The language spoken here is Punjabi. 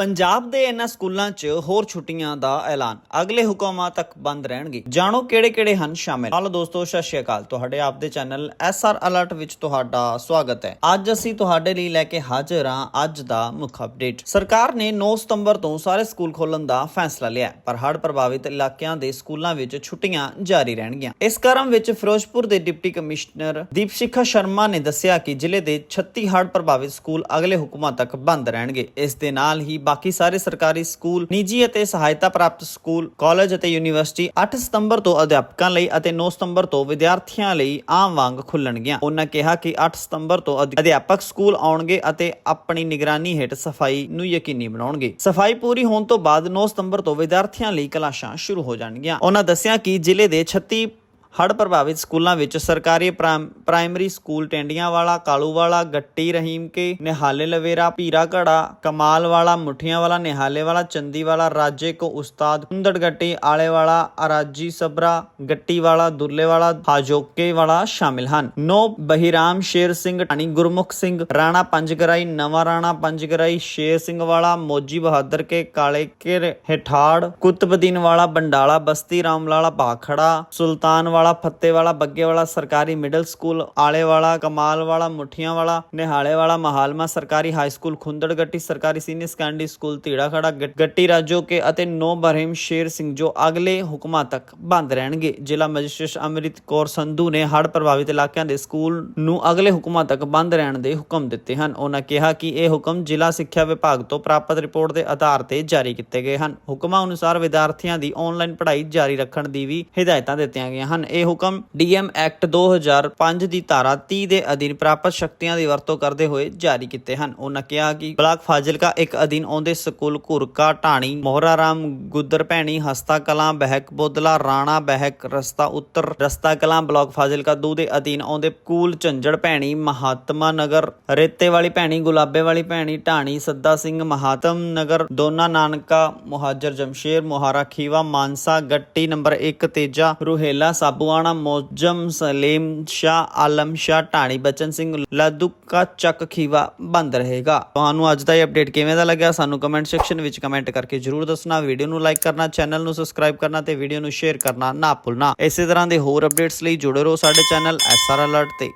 ਪੰਜਾਬ ਦੇ ਇਹਨਾਂ ਸਕੂਲਾਂ 'ਚ ਹੋਰ ਛੁੱਟੀਆਂ ਦਾ ਐਲਾਨ। ਅਗਲੇ ਹੁਕਮਾਂ ਤੱਕ ਬੰਦ ਰਹਿਣਗੇ। ਜਾਣੋ ਕਿਹੜੇ-ਕਿਹੜੇ ਹਨ ਸ਼ਾਮਿਲ। ਹਾਲੋ ਦੋਸਤੋ, ਸਤਿ ਸ਼੍ਰੀ ਅਕਾਲ। ਤੁਹਾਡੇ ਆਪ ਦੇ ਚੈਨਲ ਐਸਆਰ ਅਲਰਟ ਵਿੱਚ ਤੁਹਾਡਾ ਸਵਾਗਤ ਹੈ। ਅੱਜ ਅਸੀਂ ਤੁਹਾਡੇ ਲਈ ਲੈ ਕੇ ਹਾਜ਼ਰ ਹਾਂ ਅੱਜ ਦਾ ਮੁੱਖ ਅਪਡੇਟ। ਸਰਕਾਰ ਨੇ 9 ਸਤੰਬਰ ਤੋਂ ਸਾਰੇ ਸਕੂਲ ਖੋਲਣ ਦਾ ਫੈਸਲਾ ਲਿਆ ਪਰ ਹੜ੍ਹ ਪ੍ਰਭਾਵਿਤ ਇਲਾਕਿਆਂ ਦੇ ਸਕੂਲਾਂ ਵਿੱਚ ਛੁੱਟੀਆਂ ਜਾਰੀ ਰਹਿਣਗੀਆਂ। ਇਸ ਕਰਮ ਵਿੱਚ ਫਿਰੋਜ਼ਪੁਰ ਦੇ ਡਿਪਟੀ ਕਮਿਸ਼ਨਰ ਦੀਪਸ਼ਿਖਾ ਸ਼ਰਮਾ ਨੇ ਦੱਸਿਆ ਕਿ ਜ਼ਿਲ੍ਹੇ ਦੇ 36 ਹੜ੍ਹ ਪ੍ਰਭਾਵਿਤ ਸਕੂਲ ਅਗਲੇ ਹੁਕਮਾਂ ਤੱਕ ਬੰਦ ਰਹਿਣਗੇ। ਇਸ ਦੇ ਨਾਲ ਹੀ ਬਾਕੀ ਸਾਰੇ ਸਰਕਾਰੀ ਸਕੂਲ, ਨਿੱਜੀ ਅਤੇ ਸਹਾਇਤਾ ਪ੍ਰਾਪਤ ਸਕੂਲ, ਕਾਲਜ ਅਤੇ ਯੂਨੀਵਰਸਿਟੀ 8 ਸਤੰਬਰ ਤੋਂ ਅਧਿਆਪਕਾਂ ਲਈ ਅਤੇ 9 ਸਤੰਬਰ ਤੋਂ ਵਿਦਿਆਰਥੀਆਂ ਲਈ ਆਮ ਵਾਂਗ ਖੁੱਲਣਗੀਆਂ। ਉਹਨਾਂ ਕਿਹਾ ਕਿ 8 ਸਤੰਬਰ ਤੋਂ ਅਧਿਆਪਕ ਸਕੂਲ ਆਉਣਗੇ ਅਤੇ ਆਪਣੀ ਨਿਗਰਾਨੀ ਹੇਠ ਸਫ਼ਾਈ ਨੂੰ ਯਕੀਨੀ ਬਣਾਉਣਗੇ। ਸਫ਼ਾਈ ਪੂਰੀ ਹੋਣ ਤੋਂ ਬਾਅਦ 9 ਸਤੰਬਰ ਤੋਂ ਵਿਦਿਆਰਥੀਆਂ ਲਈ ਕਲਾਸਾਂ ਸ਼ੁਰੂ ਹੋ ਜਾਣਗੀਆਂ। ਉਹਨਾਂ ਦੱਸਿਆ ਕਿ ਜ਼ਿਲ੍ਹੇ ਦੇ 36 ਹੜ੍ਹ ਪ੍ਰਭਾਵਿਤ ਸਕੂਲਾਂ ਵਿੱਚ ਸਰਕਾਰੀ ਪ੍ਰਾਇਮਰੀ ਸਕੂਲ ਟੈਂਡੀਆਂ ਵਾਲਾ ਕਾਲੂ ਵਾਲਾ ਗੱਟੀ ਰਹੀਮ ਕੇ, ਨਿਹਾਲੇ ਲਵੇਰਾ ਭੀਰਾ ਘੜਾ ਕਮਾਲ ਵਾਲਾ ਮੁੱਠੀਆਂ ਵਾਲਾ ਨਿਹਾਲੇ ਵਾਲਾ ਚੰਦੀ ਵਾਲਾ ਰਾਜੇ ਕੋ ਉਸਤਾਦ ਕੁੰਦੜ ਗੱਟੀ ਆਲੇ ਵਾਲਾ ਅਰਾਜੀ ਸਬਰਾ ਗੱਟੀ ਵਾਲਾ ਦੁੱਲੇ ਵਾਲਾ ਹਾਜੋਕੇ ਵਾਲਾ ਸ਼ਾਮਿਲ ਹਨ। ਨੋ ਬਹਿਰਾਮ ਸ਼ੇਰ ਸਿੰਘ ਢਾਣੀ, ਗੁਰਮੁਖ ਸਿੰਘ ਰਾਣਾ ਪੰਜਗਰਾਈ, ਨਵਾਂ ਰਾਣਾ ਪੰਜਗਰਾਈ, ਸ਼ੇਰ ਸਿੰਘ ਵਾਲਾ ਮੋਜੀ ਬਹਾਦਰ ਕੇ, ਕਾਲੇ ਕੇ ਹੇਠਾੜ, ਕੁਤਬਦੀਨ ਵਾਲਾ, ਬੰਡਾਲਾ, ਬਸਤੀ ਰਾਮਲਾਲਾ ਭਾਖੜਾ ਸੁਲਤਾਨ ਵਾਲਾ ਫੱਤੇ ਵਾਲਾ, ਬੱਗੇ ਵਾਲਾ, ਸਰਕਾਰੀ ਮਿਡਲ ਸਕੂਲ ਆਲੇ ਵਾਲਾ, ਕਮਾਲ ਵਾਲਾ, ਮੁੱਠੀਆਂ ਵਾਲਾ, ਨਿਹਾਲੇ ਵਾਲਾ, ਮਹਾਲਮਾ, ਸਰਕਾਰੀ ਹਾਈ ਸਕੂਲ ਖੁੰਦੜ ਸਰਕਾਰੀ ਸੀਨੀਅਰ ਸੈਕੰਡਰੀ ਸਕੂਲ ਧੀੜਾ ਖੜਾ ਗੱਟੀ ਰਾਜੋ ਕੇ ਅਤੇ ਨੋ ਬਰਹਿਮ ਸ਼ੇਰ ਸਿੰਘ ਜੋ ਅਗਲੇ ਹੁਕਮਾਂ ਤੱਕ ਬੰਦ ਰਹਿਣਗੇ। ਜ਼ਿਲ੍ਹਾ ਮੈਜਿਸਟ੍ਰੇਟ ਅੰਮ੍ਰਿਤ ਕੌਰ ਸੰਧੂ ਨੇ ਹੜ੍ਹ ਪ੍ਰਭਾਵਿਤ ਇਲਾਕਿਆਂ ਦੇ ਸਕੂਲ ਨੂੰ ਅਗਲੇ ਹੁਕਮਾਂ ਤੱਕ ਬੰਦ ਰਹਿਣ ਦੇ ਹੁਕਮ ਦਿੱਤੇ ਹਨ। ਉਹਨਾਂ ਕਿਹਾ ਕਿ ਇਹ ਹੁਕਮ ਜ਼ਿਲ੍ਹਾ ਸਿੱਖਿਆ ਵਿਭਾਗ ਤੋਂ ਪ੍ਰਾਪਤ ਰਿਪੋਰਟ ਦੇ ਆਧਾਰ ਤੇ ਜਾਰੀ ਕੀਤੇ ਗਏ ਹਨ। ਹੁਕਮਾਂ ਅਨੁਸਾਰ ਵਿਦਿਆਰਥੀਆਂ ਦੀ ਆਨਲਾਈਨ ਪੜ੍ਹਾਈ ਜਾਰੀ ਰੱਖਣ ਦੀ ਵੀ ਹਦਾਇਤਾਂ ਦਿੱਤੀਆਂ ਗਈਆਂ ਹਨ। ਇਹ ਹੁਕਮ ਡੀਐਮ ਐਕਟ 2005 ਦੀ ਧਾਰਾ 30 ਦੇ ਅਧੀਨ ਪ੍ਰਾਪਤ ਸ਼ਕਤੀਆਂ ਦੀ ਵਰਤੋਂ ਕਰਦੇ ਹੋਏ ਜਾਰੀ ਕੀਤੇ ਹਨ। ਉਹਨਾਂ ਕਿਹਾ ਕਿ ਬਲਾਕ ਫਾਜ਼ਿਲਕਾ ਇੱਕ ਅਧੀਨ ਆਉਂਦੇ ਸਕੂਲ ਘੁਰਕਾ, ਢਾਣੀ ਮੋਹਰਾ ਗੁੱਦਰ ਭੈਣੀ ਹਸਤਾ ਕਲਾਂ ਬਹਿਕ ਬੋਦਲਾ ਰਾਣਾ ਬਹਿਕ, ਰਸਤਾ ਉੱਤਰ ਰਸਤਾ ਕਲਾਂ ਬਲਾਕ ਫਾਜ਼ਿਲਕਾ ਦੋ ਦੇ ਅਧੀਨ ਆਉਂਦੇ ਕੂਲ ਝੰਜੜ ਭੈਣੀ, ਮਹਾਤਮਾ ਨਗਰ, ਰੇਤੇ ਵਾਲੀ ਭੈਣੀ, ਗੁਲਾਬੇ ਵਾਲੀ ਭੈਣੀ, ਢਾਣੀ, ਸੱਦਾ ਸਿੰਘ, ਮਹਾਤਮ ਨਗਰ, ਦੋਨਾ ਨਾਨਕਾ, ਮੁਹਾਜਰ ਜਮਸ਼ੇਰ, ਮੁਹਾਰਾ ਖੀਵਾ, ਮਾਨਸਾ, ਗੱਟੀ ਨੰਬਰ 1 ਤੇਜਾ, ਰੁਹੇਲਾ ਸਾਬੂਆਣਾ ਮੋਜਮ ਸਲੀਮ ਸ਼ਾਹ ਆਲਮ ਸ਼ਾਹ ਢਾਣੀ, ਬਚਨ ਸਿੰਘ ਲਾਦੂਕਾ ਚੱਕ ਖੀਵਾ ਬੰਦ ਰਹੇਗਾ। ਤੁਹਾਨੂੰ ਅੱਜ ਦਾ ਇਹ ਅਪਡੇਟ ਕਿਵੇਂ ਦਾ ਲੱਗਿਆ? ਸਾਨੂੰ ਕਮੈਂਟ ਸੈਕਸ਼ਨ ਵਿੱਚ ਕਮੈਂਟ ਕਰਕੇ ਜਰੂਰ ਦੱਸਣਾ। ਵੀਡੀਓ ਨੂੰ ਲਾਈਕ ਕਰਨਾ ਚੈਨਲ ਨੂੰ ਸਬਸਕ੍ਰਾਈਬ ਕਰਨਾ ਤੇ ਵੀਡੀਓ ਨੂੰ ਸ਼ੇਅਰ ਕਰਨਾ ਨਾ ਭੁੱਲਣਾ। ਇਸੇ ਤਰ੍ਹਾਂ ਦੇ ਹੋਰ ਅਪਡੇਟਸ ਲਈ ਜੁੜੇ ਰਹੋ ਸਾਡੇ ਚੈਨਲ ਐਸਆਰ ਅਲਰਟ ਤੇ।